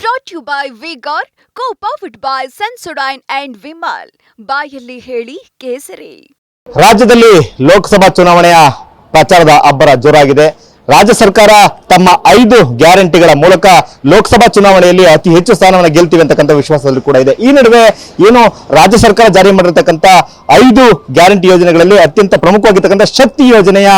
Brought you by vigour co powered by Sensodyne and Vimal ಬಾಯಲ್ಲಿ ಹೇಳಿ ಕೇಸರಿ. ರಾಜ್ಯದಲ್ಲಿ ಲೋಕಸಭಾ ಚುನಾವಣೆಯ ಪ್ರಚಾರದ ಅಬ್ಬರ ಜೋರಾಗಿದೆ. ರಾಜ್ಯ ಸರ್ಕಾರ ತಮ್ಮ ಐದು ಗ್ಯಾರಂಟಿಗಳ ಮೂಲಕ ಲೋಕಸಭಾ ಚುನಾವಣೆಯಲ್ಲಿ ಅತಿ ಹೆಚ್ಚು ಸ್ಥಾನವನ್ನು ಗೆಲ್ತೀವಿ ಅಂತಕ್ಕಂಥ ವಿಶ್ವಾಸದಲ್ಲಿ ಕೂಡ ಇದೆ. ಈ ನಡುವೆ ಏನು ರಾಜ್ಯ ಸರ್ಕಾರ ಜಾರಿ ಮಾಡಿರ್ತಕ್ಕಂಥ ಐದು ಗ್ಯಾರಂಟಿ ಯೋಜನೆಗಳಲ್ಲಿ ಅತ್ಯಂತ ಪ್ರಮುಖವಾಗಿರ್ತಕ್ಕಂಥ ಶಕ್ತಿ ಯೋಜನೆಯ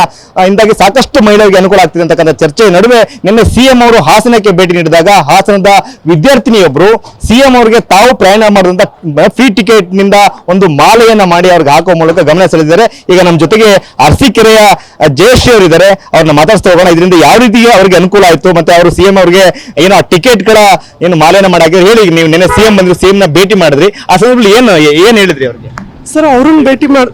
ಇಂದಾಗಿ ಸಾಕಷ್ಟು ಮಹಿಳೆಯರಿಗೆ ಅನುಕೂಲ ಆಗ್ತಿದೆ ಅಂತಕ್ಕಂಥ ಚರ್ಚೆಯ ನಡುವೆ ನಿನ್ನೆ ಸಿಎಂ ಅವರು ಹಾಸನಕ್ಕೆ ಭೇಟಿ ನೀಡಿದಾಗ ಹಾಸನದ ವಿದ್ಯಾರ್ಥಿನಿಯೊಬ್ಬರು ಸಿಎಂ ಅವರಿಗೆ ತಾವು ಪ್ರಯಾಣ ಮಾಡಿದಂಥ ಫ್ರೀ ಟಿಕೆಟ್ನಿಂದ ಒಂದು ಮಾಲೆಯನ್ನು ಮಾಡಿ ಅವ್ರಿಗೆ ಹಾಕುವ ಮೂಲಕ ಗಮನ ಸೆಳೆದಿದ್ದಾರೆ. ಈಗ ನಮ್ಮ ಜೊತೆಗೆ ಅರಸೀಕೆರೆಯ ಜಯಶ್ರೀ ಅವರಿದ್ದಾರೆ. ಅವ್ರನ್ನ ಮಾತಾಡ್ಸ್ತಾ ಹೋಗೋಣ ಇದರಿಂದ ಯಾವ ರೀತಿ ಅವ್ರಿಗೆ ಅನುಕೂಲ ಆಯ್ತು. ಮತ್ತೆ ಅವರು ಸಿಎಂ ಅವ್ರಿಗೆ ಏನು ಆ ಟಿಕೆಟ್ಗಳ ಏನು ಮಾಲೆಯನ್ನ ಮಾಡಿ ಹೇಳಿ, ನೀವು ನಿನ್ನೆ ಸಿಎಂ ಬಂದ್ರು ಸಿಎಂ ನ ಭೇಟಿ ಮಾಡಿದ್ರಿ. ಆ ಸಂದರ್ಭದಲ್ಲಿ ಏನು, ಏನ್ ಹೇಳಿದ್ರಿ ಅವ್ರಿಗೆ? ಸರ್, ಅವ್ರನ್ನ ಭೇಟಿ ಮಾಡ್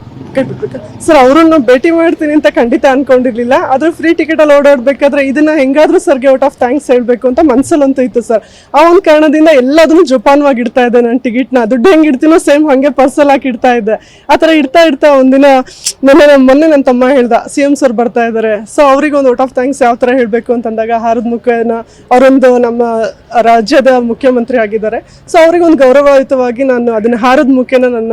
ಸರ್ ಅವರನ್ನು ಭೇಟಿ ಮಾಡ್ತೀನಿ ಅಂತ ಖಂಡಿತ ಅನ್ಕೊಂಡಿರ್ಲಿಲ್ಲ. ಆದ್ರೆ ಫ್ರೀ ಟಿಕೆಟ್ ಅಲ್ಲಿ ಓಡಾಡ್ಬೇಕಾದ್ರೆ ಇದನ್ನ ಹೆಂಗಾದ್ರೂ ಸರ್ಗೆ ಔಟ್ ಆಫ್ ಥ್ಯಾಂಕ್ಸ್ ಹೇಳ್ಬೇಕು ಅಂತ ಮನ್ಸಲ್ಲಂತೂ ಇತ್ತು ಸರ್ ಆ ಒಂದು ಕಾರಣದಿಂದ ಎಲ್ಲದನ್ನು ಜೋಪಾನವಾಗಿ ಇಡ್ತಾ ಇದ್ದೆ ನಾನು ಟಿಕೆಟ್ನ ದುಡ್ಡು ಹೆಂಗ್ ಇಡ್ತೀನೋ ಸೇಮ್ ಹಾಗೆ ಪರ್ಸಲ್ ಹಾಕಿ ಇಡ್ತಾ ಇದ್ದೆ. ಆ ಥರ ಇಡ್ತಾ ಇಡ್ತಾ ಒಂದಿನ ಮೊನ್ನೆ ನಮ್ಮ ಮೊನ್ನೆ ನನ್ನ ತಮ್ಮ ಹೇಳ್ದ, ಸಿ ಎಂ ಸರ್ ಬರ್ತಾ ಇದ್ದಾರೆ ಸೊ ಅವ್ರಿಗೆ ಒಂದು ಔಟ್ ಆಫ್ ಥ್ಯಾಂಕ್ಸ್ ಯಾವ ಥರ ಹೇಳಬೇಕು? ಅಂತಂದಾಗ ಹಾರದ ಮುಖೇನ ಅವರೊಂದು ನಮ್ಮ ರಾಜ್ಯದ ಮುಖ್ಯಮಂತ್ರಿ ಆಗಿದ್ದಾರೆ. ಸೊ ಅವ್ರಿಗೆ ಒಂದು ಗೌರವಯುತವಾಗಿ ನಾನು ಅದನ್ನ ಹಾರದ ಮುಖೇನ ನನ್ನ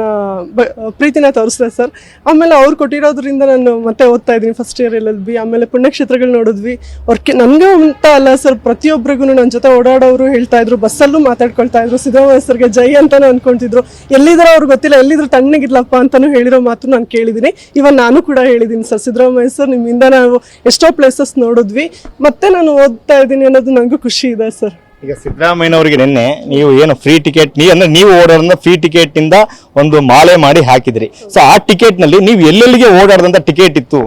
ಪ್ರೀತಿನ ತೋರಿಸ್ದೆ ಸರ್ ಆಮೇಲೆ ಅವ್ರು ಕೊಟ್ಟಿರೋದ್ರಿಂದ ನಾನು ಮತ್ತೆ ಓದ್ತಾ ಇದ್ದೀನಿ first year L L B, ಆಮೇಲೆ ಪುಣ್ಯಕ್ಷೇತ್ರಗಳು ನೋಡಿದ್ವಿ. ಅವ್ರಿಗೆ ನನಗೆ ಅಂತ ಅಲ್ಲ ಸರ್ ಪ್ರತಿಯೊಬ್ಬರಿಗೂ ನನ್ನ ಜೊತೆ ಓಡಾಡೋರು ಹೇಳ್ತಾ ಇದ್ರು ಬಸ್ಸಲ್ಲೂ ಮಾತಾಡ್ಕೊಳ್ತಾ ಇದ್ರು, ಸಿದ್ದರಾಮಯ್ಯ ಸರ್ಗೆ ಜೈ ಅಂತಾನು ಅನ್ಕೊಂತಿದ್ರು. ಎಲ್ಲಿದ್ದಾರೋ ಅವ್ರಿಗೆ ಗೊತ್ತಿಲ್ಲ, ಎಲ್ಲಿದ್ರು ತಣ್ಣಗಿಲ್ಲಪ್ಪ ಅಂತಲೂ ಹೇಳಿರೋ ಮಾತು ನಾನು ಕೇಳಿದ್ದೀನಿ. ಇವನ್ ನಾನು ಕೂಡ ಹೇಳಿದ್ದೀನಿ ಸರ್ ಸಿದ್ದರಾಮಯ್ಯ ಸರ್ ನಿಮ್ಮಿಂದ ನಾವು ಎಷ್ಟೋ ಪ್ಲೇಸಸ್ ನೋಡಿದ್ವಿ. ಮತ್ತೆ ನಾನು ಓದ್ತಾ ಇದ್ದೀನಿ ಅನ್ನೋದು ನನಗೂ ಖುಷಿ ಇದೆ ಸರ್ ಈಗ ಸಿದ್ದರಾಮಯ್ಯನವರಿಗೆ ನಿನ್ನೆ ನೀವು ಏನು ಫ್ರೀ ಟಿಕೆಟ್ ನೀ ಅಂದ್ರೆ ನೀವು ಓಡಾಡಿದ ಫ್ರೀ ಟಿಕೆಟ್ ಇಂದ ಒಂದು ಮಾಲೆ ಮಾಡಿ ಹಾಕಿದ್ರಿ. ಸೊ ಆ ಟಿಕೆಟ್ನಲ್ಲಿ ನೀವು ಎಲ್ಲೆಲ್ಲಿಗೆ ಓಡಾಡದಂತ ಟಿಕೆಟ್ ಇತ್ತು?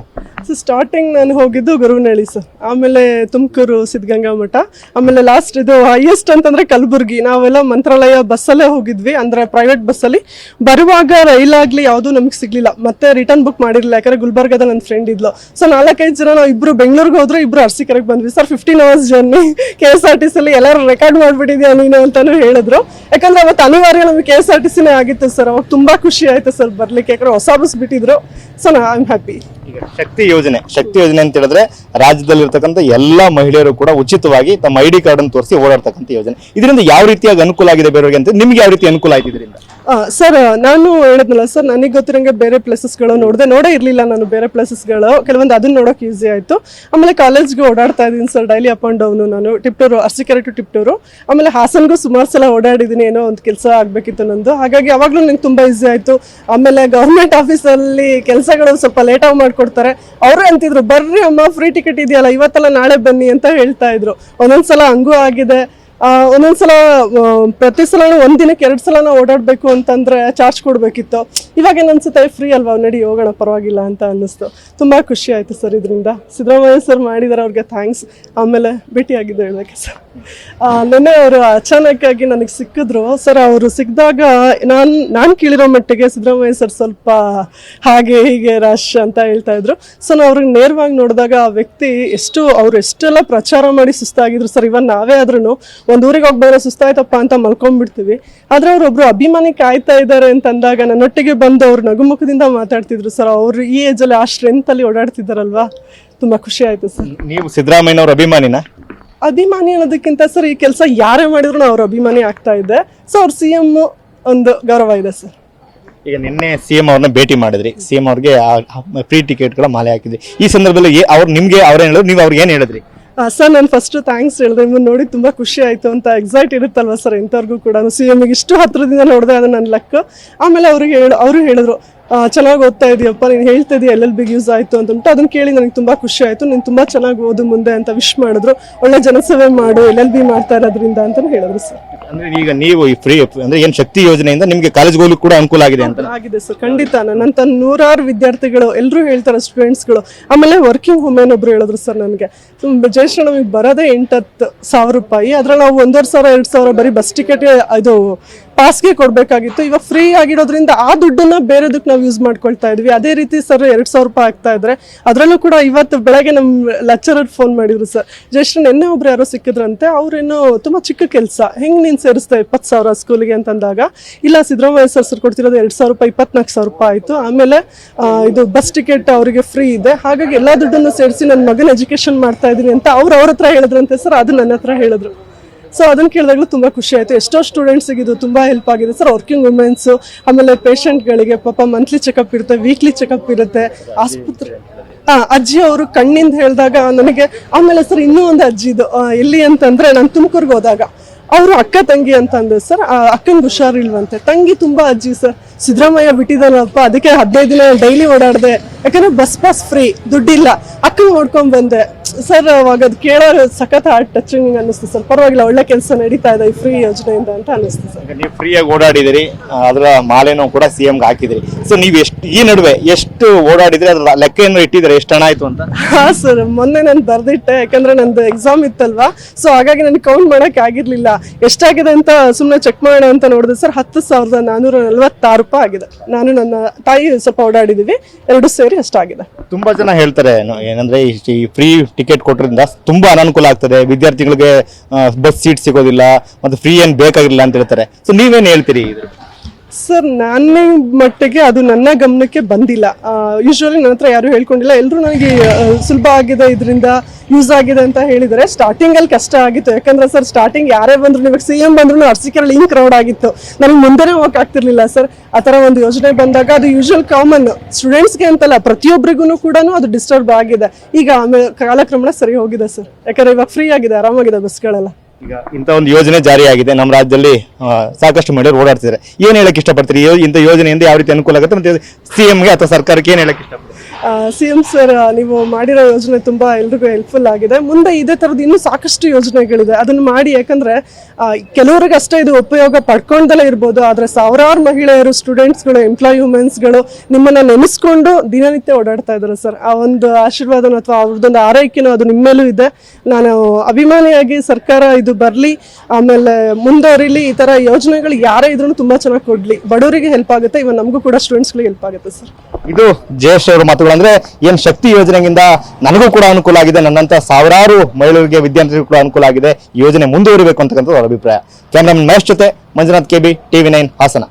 ಸ್ಟಾರ್ಟಿಂಗ್ ನಾನು ಹೋಗಿದ್ದು ಗುರುನಳ್ಳಿ ಸರ್ ಆಮೇಲೆ ತುಮಕೂರು ಸಿದ್ಧಗಂಗಾ ಮಠ. ಆಮೇಲೆ ಲಾಸ್ಟ್ ಇದು ಹೈಯೆಸ್ಟ್ ಅಂತಂದ್ರೆ ಕಲಬುರ್ಗಿ. ನಾವೆಲ್ಲ ಮಂತ್ರಾಲಯ ಬಸ್ಸಲ್ಲೇ ಹೋಗಿದ್ವಿ. ಅಂದ್ರೆ ಪ್ರೈವೇಟ್ ಬಸ್ಸಲ್ಲಿ ಬರುವಾಗ ರೈಲಾಗ್ಲಿ ಯಾವುದೂ ನಮಗೆ ಸಿಗ್ಲಿಲ್ಲ. ಮತ್ತೆ ರಿಟರ್ನ್ ಬುಕ್ ಮಾಡಿರಲಿಲ್ಲ. ಯಾಕಂದ್ರೆ ಗುಲ್ಬರ್ಗದ ನನ್ನ ಫ್ರೆಂಡ್ ಇದ್ಲು. ಸೊ ನಾಲ್ಕೈದು ಜನ ನಾವು ಇಬ್ರು ಬೆಂಗಳೂರಿಗೆ ಹೋದ್ರೆ, ಇಬ್ರು ಅರ್ಸಿಕರಿಗೆ ಬಂದ್ವಿ. Sir fifteen hours journey K S R T ಎಲ್ಲರೂ ರೆಕಾರ್ಡ್ ಮಾಡ್ಬಿಟ್ಟಿದ್ಯಾ ನೀನು ಅಂತಲೂ ಹೇಳಿದ್ರು. ಯಾಕಂದ್ರೆ ಅವತ್ತು ಅನಿವಾರ್ಯ ನಮಗೆ ಕೆ ಎಸ್ ಆರ್ ಟಿ ಸಿನೇ ಆಗಿತ್ತು ಸರ್ ಅವಾಗ ತುಂಬಾ ಖುಷಿ ಆಯ್ತು ಸರ್ ಬರ್ಲಿಕ್ಕೆ. ಯಾಕಂದ್ರೆ ಹೊಸ ಬಸ್ ಬಿಟ್ಟಿದ್ರು. ಸೊ ನಾ ಐ ಆಮ್ ಹ್ಯಾಪಿ ಶಕ್ತಿ ಯೋಜನೆ ಶಕ್ತಿ ಯೋಜನೆ ಅಂತ ಹೇಳಿದ್ರೆ ರಾಜ್ಯದಲ್ಲಿರ್ತಕ್ಕಂಥ ಎಲ್ಲಾ ಮಹಿಳೆಯರು ಕೂಡ ಉಚಿತವಾಗಿ ತಮ್ಮ ಐ ಡಿ ಕಾರ್ಡ್ ಅನ್ನು ತೋರಿಸಿ ಓಡಾಡ್ತಕ್ಕಂಥ ಯೋಜನೆ. ಇದರಿಂದ ಯಾವ ರೀತಿಯಾಗಿ ಅನುಕೂಲ ಆಗಿದೆ ಬೇರೆಯವರಿಗೆ ಅಂತ ನಿಮ್ಗೆ ಯಾವ ರೀತಿ ಅನುಕೂಲ ಆಗಿದೆ ಇದರಿಂದ? ಸರ್, ನಾನು ಹೇಳಿದ್ನಲ್ಲ ಸರ್, ನನಗೆ ಗೊತ್ತಿರಂಗೆ ಬೇರೆ ಪ್ಲೇಸಸ್ಗಳು ನೋಡಿದೆ, ನೋಡೇ ಇರಲಿಲ್ಲ ನಾನು ಬೇರೆ ಪ್ಲೇಸಸ್ಗಳು. ಕೆಲವೊಂದು ಅದನ್ನ ನೋಡೋಕೆ ಈಸಿ ಆಯಿತು. ಆಮೇಲೆ ಕಾಲೇಜ್ಗೆ ಓಡಾಡ್ತಾ ಇದ್ದೀನಿ sir, daily up and down ನಾನು ಟಿಪ್ಟೂರು ಅರ್ಸಿಕೆರೆ ಟು ಟಿಪ್ಟೋರು ಆಮೇಲೆ ಹಾಸನ್ಗೂ ಸುಮಾರು ಸಲ ಓಡಾಡಿದ್ದೀನಿ, ಏನೋ ಒಂದು ಕೆಲಸ ಆಗಬೇಕಿತ್ತು ನಂದು. ಹಾಗಾಗಿ ಅವಾಗಲೂ ನಂಗೆ ತುಂಬ ಈಸಿ ಆಯಿತು. ಆಮೇಲೆ ಗೌರ್ಮೆಂಟ್ ಆಫೀಸಲ್ಲಿ ಕೆಲಸಗಳು ಸ್ವಲ್ಪ ಲೇಟಾಗಿ ಮಾಡಿಕೊಡ್ತಾರೆ. ಅವರೇ ಅಂತಿದ್ರು, ಬರ್ರಿ ಅಮ್ಮ ಫ್ರೀ ಟಿಕೆಟ್ ಇದೆಯಲ್ಲ, ಇವತ್ತಲ್ಲ ನಾಳೆ ಬನ್ನಿ ಅಂತ ಹೇಳ್ತಾ ಇದ್ರು. ಒಂದೊಂದ್ಸಲ ಹಂಗೂ ಆಗಿದೆ. ಒಂದೊಂದ್ಸಲ ಸಲ ಪ್ರತಿ ಸಲ ಒಂದ್ ದಿನಕ್ಕೆ ಎರಡ್ ಸಲ ಓಡಾಡಬೇಕು ಅಂತಂದ್ರೆ ಚಾರ್ಜ್ ಕೊಡಬೇಕಿತ್ತು. ಇವಾಗ ಏನನ್ಸುತ್ತೆ ಫ್ರೀ ಅಲ್ವಾ? ನಡಿ, ಹೋಗೋಣ, ಪರವಾಗಿಲ್ಲ ಅಂತ ಅನ್ನಿಸ್ತು. ತುಂಬಾ ಖುಷಿ ಆಯ್ತು ಸರ್ ಇದರಿಂದ. ಸಿದ್ದರಾಮಯ್ಯ ಸರ್ ಮಾಡಿದಾರೆ ಅವ್ರಿಗೆ ಥ್ಯಾಂಕ್ಸ್ ಆಮೇಲೆ ಭೇಟಿಯಾಗಿದ್ದು ಹೇಳೋಕ್ಕೆ ಸರ್ ನೆನ್ನೆ ಅವರು ಅಚಾನಕ್ಕಾಗಿ ನನಗೆ ಸಿಕ್ಕಿದ್ರು. ಸರ್ ಅವರು ಸಿಕ್ಕಿದಾಗ ನಾನು ನಾನು ಕೇಳಿರೋ ಮಟ್ಟಿಗೆ ಸಿದ್ದರಾಮಯ್ಯ ಸರ್ ಸ್ವಲ್ಪ ಹಾಗೆ ಹೀಗೆ ರಶ್ ಅಂತ ಹೇಳ್ತಾ ಇದ್ರು. ಸೊ ನಾವು ಅವ್ರಿಗೆ ನೇರವಾಗಿ ನೋಡಿದಾಗ ಆ ವ್ಯಕ್ತಿ ಎಷ್ಟು, ಅವ್ರು ಎಷ್ಟೆಲ್ಲ ಪ್ರಚಾರ ಮಾಡಿ ಸುಸ್ತಾಗಿದ್ರು ಸರ್ ಇವನ್ ನಾವೇ ಆದ್ರೂ ಒಂದು ಊರಿಗೆ ಹೋಗ್ಬೇರೆ ಸುಸ್ತಾಯ್ತಪ್ಪ ಅಂತ ಮಲ್ಕೊಂಡ್ಬಿಡ್ತೀವಿ. ಆದ್ರೆ ಒಬ್ಬರು ಅಭಿಮಾನಿ ಕಾಯ್ತಾ ಇದ್ದಾರೆ ಅಂತ ಅಂದಾಗ ನನ್ನೊಟ್ಟಿಗೆ ಬಂದು ಅವ್ರು ನಗುಮುಖದಿಂದ ಮಾತಾಡ್ತಿದ್ರು ಸರ್ ಅವರು ಈ ಏಜಲ್ಲಿ ಆ ಸ್ಟ್ರೆಂತಲ್ಲಿ ಓಡಾಡ್ತಿದ್ದಾರಲ್ವಾ? ತುಂಬಾ ಖುಷಿ ಆಯ್ತು ಸರ್. ನೀವು ಸಿದ್ದರಾಮಯ್ಯನವರ ಅಭಿಮಾನಿನ? ಅಭಿಮಾನಿ ಅನ್ನೋದಕ್ಕಿಂತ ಸರ್ ಈ ಕೆಲಸ ಯಾರೇ ಮಾಡಿದ್ರು ನಾವು ಅವ್ರ ಅಭಿಮಾನಿ ಆಗ್ತಾ ಇದ್ದೆ. ಸೊ ಅವ್ರ ಸಿ ಎಂ ಒಂದು ಗೌರವ ಇದೆ ಸರ್. ಈಗ ನಿನ್ನೆ ಸಿ ಎಂ ಅವ್ರನ್ನ ಭೇಟಿ ಮಾಡಿದ್ರಿ. ಸಿ ಎಂ ಅವ್ರಿಗೆ ಫ್ರೀ ಟಿಕೆಟ್ಗಳ ಮಾಲೆ ಹಾಕಿದ್ರಿ. ಈ ಸಂದರ್ಭದಲ್ಲಿ ಏ- ಅವ್ರು ನಿಮ್ಗೆ ಅವ್ರೇನ್ ಹೇಳಿದ್ರು ನೀವು ಅವ್ರಿಗೆ ಏನು ಹೇಳಿದ್ರಿ? ಸರ್, ನಾನು ಫಸ್ಟ್ ಥ್ಯಾಂಕ್ಸ್ ಹೇಳಿದೆ. ನಿಮ್ಮನ್ನು ನೋಡಿ ತುಂಬ ಖುಷಿ ಆಯಿತು ಅಂತ ಎಕ್ಸೈಟ್ ಇರುತ್ತಲ್ವ ಸರ್? ಇಂಥವ್ರಿಗೂ ಕೂಡ ಸಿ ಎಮ್ಗೆ ಇಷ್ಟು ಹತ್ರದಿಂದ ನೋಡಿದೆ ಅದು ನನ್ನ ಲಕ್ ಆಮೇಲೆ ಅವ್ರಿಗೆ ಹೇಳು ಅವರು ಹೇಳಿದ್ರು ಚೆನ್ನಾಗಿ ಓದ್ತಾ ಇದೆಯಪ್ಪ ನೀನು ಹೇಳ್ತಾ ಇದೀಯ ಎಲ್ ಎಲ್ ಬಿಗೆ ಯೂಸ್ ಆಯಿತು ಅಂತ ಅದನ್ನು ಕೇಳಿ ನನಗೆ ತುಂಬ ಖುಷಿ ಆಯಿತು. ನೀನು ತುಂಬ ಚೆನ್ನಾಗಿ ಓದು ಮುಂದೆ ಅಂತ ವಿಶ್ ಮಾಡಿದ್ರು. ಒಳ್ಳೆ ಜನಸೇವೆ ಮಾಡು ಎಲ್ ಎಲ್ ಬಿ ಮಾಡ್ತಾ ಇರೋದ್ರಿಂದ ಅಂತಲೂ ಹೇಳಿದ್ರು ಸರ್ ಅಂದ್ರೆ ಈಗ ನೀವು ಈ ಫ್ರೀ ಅಂದ್ರೆ ಏನು ಶಕ್ತಿ ಯೋಜನೆಯಿಂದ ನಿಮಗೆ ಕಾಲೇಜ್ ಹೋಗ್ಲಿಕ್ಕೆ ಕೂಡ ಅನುಕೂಲ ಆಗಿದೆ ಅಂತ. ಆಗಿದೆ ಸರ್ ಖಂಡಿತ. ನನ್ನಂತ ನೂರಾರು ವಿದ್ಯಾರ್ಥಿಗಳು ಎಲ್ಲರೂ ಹೇಳ್ತಾರೆ ಸ್ಟೂಡೆಂಟ್ಸ್ಗಳು ಆಮೇಲೆ ವರ್ಕಿಂಗ್ ವುಮೆನ್ ಒಬ್ರು ಹೇಳಿದ್ರು ಸರ್ ನನಗೆ. ಜಯಶ್ರೀ ನಮಗೆ ಬರೋದೇ ಎಂಟತ್ತು ಸಾವಿರ ರೂಪಾಯಿ. ಅದ್ರಲ್ಲಿ ನಾವು ಒಂದೂವರೆ ಸಾವಿರ ಎರಡು ಸಾವಿರ ಬರೀ ಬಸ್ ಟಿಕೆಟ್ ಇದು ಪಾಸ್ಗೆ ಕೊಡಬೇಕಾಗಿತ್ತು. ಇವಾಗ ಫ್ರೀ ಆಗಿರೋದ್ರಿಂದ ಆ ದುಡ್ಡನ್ನು ಬೇರೆದಕ್ಕೆ ನಾವು ಯೂಸ್ ಮಾಡ್ಕೊಳ್ತಾ ಇದ್ವಿ. ಅದೇ ರೀತಿ ಸರ್ ಎರಡು ಸಾವಿರ ರೂಪಾಯಿ ಆಗ್ತಾ ಇದ್ರೆ, ಅದರಲ್ಲೂ ಕೂಡ ಇವತ್ತು ಬೆಳಗ್ಗೆ ನಮ್ಮ ಲೆಕ್ಚರರ್ ಫೋನ್ ಮಾಡಿದ್ರು ಸರ್ ಜಸ್ಟ್ ನಿನ್ನೆ ಒಬ್ರು ಯಾರೋ ಸಿಕ್ಕಿದ್ರಂತೆ ಅವ್ರೇನು ತುಂಬ ಚಿಕ್ಕ ಕೆಲಸ. ಹೆಂಗೆ ನೀನು ಸೇರಿಸ್ತಾ ಇಪ್ಪತ್ತು ಸಾವಿರ ಸ್ಕೂಲಿಗೆ ಅಂತಂದಾಗ, ಇಲ್ಲ ಸಿದ್ದರಾಮಯ್ಯ ಸರ್ ಸರ್ ಕೊಡ್ತಿರೋದು ಎರಡು ಸಾವಿರ ರೂಪಾಯಿ ಇಪ್ಪತ್ನಾಲ್ಕು ಸಾವಿರ ರೂಪಾಯಿ ಆಯಿತು. ಆಮೇಲೆ ಇದು ಬಸ್ ಟಿಕೆಟ್ ಅವರಿಗೆ ಫ್ರೀ ಇದೆ. ಹಾಗಾಗಿ ಎಲ್ಲ ದುಡ್ಡನ್ನು ಸೇರಿಸಿ ನನ್ನ ಮಗನ ಎಜುಕೇಷನ್ ಮಾಡ್ತಾ ಇದ್ದೀನಿ ಅಂತ ಅವ್ರು ಅವ್ರ ಹತ್ರ ಹೇಳಿದ್ರಂತೆ ಸರ್ ಅದು ನನ್ನ ಹತ್ರ ಹೇಳಿದ್ರು. ಸೊ ಅದನ್ನ ಕೇಳಿದಾಗಲೂ ತುಂಬ ಖುಷಿ ಆಯಿತು. ಎಷ್ಟೋ ಸ್ಟೂಡೆಂಟ್ಸಿಗೆ ಇದು ತುಂಬ ಹೆಲ್ಪ್ ಆಗಿದೆ. ಸರ್ ವರ್ಕಿಂಗ್ ವುಮೆನ್ಸು ಆಮೇಲೆ ಪೇಷಂಟ್ಗಳಿಗೆ ಪಾಪ ಮಂತ್ಲಿ ಚೆಕಪ್ ಇರುತ್ತೆ ವೀಕ್ಲಿ ಚೆಕಪ್ ಇರುತ್ತೆ. ಆಸ್ಪತ್ರೆ ಹಾಂ ಅಜ್ಜಿ ಅವರು ಕಣ್ಣಿಂದ ಹೇಳಿದಾಗ ನನಗೆ, ಆಮೇಲೆ ಸರ್ ಇನ್ನೂ ಒಂದು ಅಜ್ಜಿ ಇದು ಎಲ್ಲಿ ಅಂತಂದ್ರೆ ನಾನು ತುಮಕೂರ್ಗೆ ಹೋದಾಗ. ಅವರು ಅಕ್ಕ ತಂಗಿ ಅಂತ ಅಂದ್ರು ಸರ್ ಆ, ಅಕ್ಕಂಗೆ ಹುಷಾರಿಲ್ವಂತೆ. ತಂಗಿ ತುಂಬಾ ಅಜ್ಜಿ ಸರ್ ಸಿದ್ದರಾಮಯ್ಯ ಬಿಟ್ಟಿದ್ದಾನಪ್ಪ, ಅದಕ್ಕೆ ಹದಿನೈದು ದಿನ ಡೈಲಿ ಓಡಾಡಿದೆ. ಯಾಕಂದ್ರೆ ಬಸ್ ಪಾಸ್ ಫ್ರೀ ದುಡ್ಡಿಲ್ಲ. ಅಕ್ಕನ ನೋಡ್ಕೊಂಡ್ ಬಂದೆ. ಸರ್ ಅವಾಗ ಅದು ಕೇಳೋ ಸಖತ್ ಹಾರ್ಟ್ ಟಚಿಂಗ್ ಅನ್ನಿಸ್ತು ಸರ್. ಪರವಾಗಿಲ್ಲ ಒಳ್ಳೆ ಕೆಲಸ ನಡೀತಾ ಇದೆ ಈ ಫ್ರೀ ಯೋಜನೆಯಿಂದ ಅಂತ ಅನಿಸ್ತು ಸರ್. ಈಗ ನೀವು ಫ್ರೀಯಾಗಿ ಓಡಾಡಿದಿರಿ ಅದರ ಮಾಲೆನೂ ಕೂಡ ಸಿ ಎಂಗೆ ಹಾಕಿದಿರಿ. ಸೊ ನೀವು ಎಷ್ಟು ಈ ನಡುವೆ ಎಷ್ಟು ಓಡಾಡಿದ್ರಿ ಅದ್ರ ಲೆಕ್ಕೆಯನ್ನು ಇಟ್ಟಿದ್ರೆ ಎಷ್ಟು ಹಣ ಆಯ್ತು ಅಂತ? ಹಾ ಸರ್ ಮೊನ್ನೆ ನಾನು ಬರ್ದಿಟ್ಟೆ ಯಾಕಂದ್ರೆ ನಂದು ಎಕ್ಸಾಮ್ ಇತ್ತಲ್ವಾ? ಸೊ ಹಾಗಾಗಿ ನನಗೆ ಕೌಂಟ್ ಮಾಡಕ್ ಆಗಿರ್ಲಿಲ್ಲ. ಎಷ್ಟಾಗಿದೆ ಅಂತ ಸುಮ್ಮನೆ ಚೆಕ್ ಮಾಡೋಣ ಅಂತ ನೋಡಿದೆ ಸರ್. ಹತ್ತು ಸಾವಿರದ ನಾನೂರ ನಲ್ವತ್ತಾರು ರೂಪಾಯಿ ಆಗಿದೆ. ನಾನು ನನ್ನ ತಾಯಿ ಸ್ವಲ್ಪ ಓಡಾಡಿದೀವಿ. ಎರಡು ಸೇರಿ ಅಷ್ಟಾಗಿದೆ. ತುಂಬಾ ಜನ ಹೇಳ್ತಾರೆ ಏನು- ಏನಂದ್ರೆ ಈ- ಈ ಫ್ರೀ ಟಿಕೆಟ್ ಕೊಟ್ಟರಿಂದ ತುಂಬಾ ಅನಾನುಕೂಲ ಆಗ್ತದೆ ವಿದ್ಯಾರ್ಥಿಗಳಿಗೆ ಬಸ್ ಸೀಟ್ ಸಿಗೋದಿಲ್ಲ, ಮತ್ತೆ ಫ್ರೀ ಏನು ಬೇಕಾಗಿಲ್ಲ ಅಂತ ಹೇಳ್ತಾರೆ ಸೊ ನೀವೇನು ಹೇಳ್ತೀರಿ? ಸರ್ ನನ್ನ ಮಟ್ಟಿಗೆ ಅದು ನನ್ನ ಗಮನಕ್ಕೆ ಬಂದಿಲ್ಲ. ಯೂಶ್ವಲಿ ನನ್ನ ಹತ್ರ ಯಾರು ಹೇಳ್ಕೊಂಡಿಲ್ಲ. ಎಲ್ಲರೂ ನನಗೆ ಸುಲಭ ಆಗಿದೆ ಇದರಿಂದ ಯೂಸ್ ಆಗಿದೆ ಅಂತ ಹೇಳಿದರೆ ಸ್ಟಾರ್ಟಿಂಗಲ್ಲಿ ಕಷ್ಟ ಆಗಿತ್ತು. ಯಾಕಂದ್ರೆ ಸರ್ ಸ್ಟಾರ್ಟಿಂಗ್ ಯಾರೇ ಬಂದ್ರು, ನಿಮಗೆ ಸಿ ಎಂ ಬಂದ್ರು ಅರ್ಸಿಕೆರಲ್ಲಿ ಹಿಂಗೆ ಕ್ರೌಡ್ ಆಗಿತ್ತು. ನನಗೆ ಮುಂದೆನೇ ಹೋಗಕ್ಕೆ ಆಗ್ತಿರ್ಲಿಲ್ಲ ಸರ್. ಆ ಥರ ಒಂದು ಯೋಜನೆ ಬಂದಾಗ ಅದು ಯೂಶ್ವಲ್ ಕಾಮನ್ ಸ್ಟೂಡೆಂಟ್ಸ್ಗೆ ಅಂತಲ್ಲ ಪ್ರತಿಯೊಬ್ಬರಿಗೂ ಕೂಡ ಅದು ಡಿಸ್ಟರ್ಬ್ ಆಗಿದೆ. ಈಗ ಆಮೇಲೆ ಕಾಲಕ್ರಮಣ ಸರಿ ಹೋಗಿದೆ ಸರ್. ಯಾಕಂದ್ರೆ ಇವಾಗ ಫ್ರೀ ಆಗಿದೆ, ಆರಾಮಾಗಿದೆ ಬಸ್ಗಳೆಲ್ಲ ಈಗ ಇಂಥ ಒಂದು ಯೋಜನೆ ಜಾರಿಯಾಗಿದೆ. ನಮ್ಮ ರಾಜ್ಯದಲ್ಲಿ ಸಾಕಷ್ಟು ಮಹಿಳೆಯರು ಓಡಾಡ್ತಿದ್ದಾರೆ. ಏನ್ ಹೇಳಕ್ ಇಷ್ಟಪಡ್ತೀರಿ? ಇಂಥ ಯೋಜನೆಯಿಂದ ಯಾವ ರೀತಿ ಅನುಕೂಲ ಆಗುತ್ತೆ? ಮತ್ತೆ ಸಿ ಎಮ್ಗೆ ಅಥವಾ ಸರ್ಕಾರಕ್ಕೆ ಏನು ಹೇಳಕ್ಕೆ ಇಷ್ಟಪಡ್ತೀರಿ? ಸಿ ಎಂ ಸರ್ ನೀವು ಮಾಡಿರೋ ಯೋಜನೆ ತುಂಬ ಎಲ್ರಿಗೂ ಹೆಲ್ಪ್ಫುಲ್ ಆಗಿದೆ. ಮುಂದೆ ಇದೇ ಥರದ್ದು ಇನ್ನೂ ಸಾಕಷ್ಟು ಯೋಜನೆಗಳಿದೆ. ಅದನ್ನ ಮಾಡಿ, ಯಾಕಂದ್ರೆ ಕೆಲವರಿಗೆ ಅಷ್ಟೇ ಇದು ಉಪಯೋಗ ಪಡ್ಕೊಂಡಲೇ ಇರ್ಬೋದು. ಆದರೆ ಸಾವಿರಾರು ಮಹಿಳೆಯರು ಸ್ಟೂಡೆಂಟ್ಸ್ಗಳು ಎಂಪ್ಲಾಯ್ ವುಮೆನ್ಸ್ಗಳು ನಿಮ್ಮನ್ನ ನೆನೆಸ್ಕೊಂಡು ದಿನನಿತ್ಯ ಓಡಾಡ್ತಾ ಇದ್ದಾರೆ ಸರ್ ಆ ಒಂದು ಆಶೀರ್ವಾದನ ಅಥವಾ ಅವ್ರದ್ದೊಂದು ಆರೈಕೆನೂ ಅದು ನಿಮ್ಮೇಲೂ ಇದೆ. ನಾನು ಅಭಿಮಾನಿಯಾಗಿ ಸರ್ಕಾರ ಇದು ಬರಲಿ, ಆಮೇಲೆ ಮುಂದುವರಿಲಿ, ಈ ಥರ ಯೋಜನೆಗಳು ಯಾರೇ ಇದ್ರೂ ತುಂಬಾ ಚೆನ್ನಾಗಿ ಕೊಡ್ಲಿ. ಬಡವರಿಗೆ ಹೆಲ್ಪ್ ಆಗುತ್ತೆ. ಇವನ್ ನಮಗೂ ಕೂಡ ಸ್ಟೂಡೆಂಟ್ಸ್ಗಳಿಗೆ ಹೆಲ್ಪ್ ಆಗುತ್ತೆ ಸರ್ ಇದು ಜಯೇಶ್ ಅವರ ಮಾತುಗಳು. ಅಂದ್ರೆ ಏನ್ ಶಕ್ತಿ ಯೋಜನೆಯಿಂದ ನನಗೂ ಕೂಡ ಅನುಕೂಲ ಆಗಿದೆ, ನನ್ನಂತ ಸಾವಿರಾರು ಮಹಿಳೆಯರಿಗೆ ವಿದ್ಯಾರ್ಥಿಗಳು ಕೂಡ ಅನುಕೂಲ ಆಗಿದೆ ಯೋಜನೆ ಮುಂದುವರಿಬೇಕು ಅಂತಕ್ಕಂಥ ಅವರ ಅಭಿಪ್ರಾಯ. ಕ್ಯಾಮ್ರಾಮನ್ ಮಹೇಶ್ ಜೊತೆ Manjunath KB, TV nine Hassan.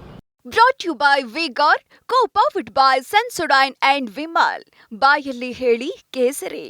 Brought you by vigour co powered by Sensodyne and Vimal ಬಾಯಲ್ಲಿ ಹೇಳಿ ಕೇಸರಿ.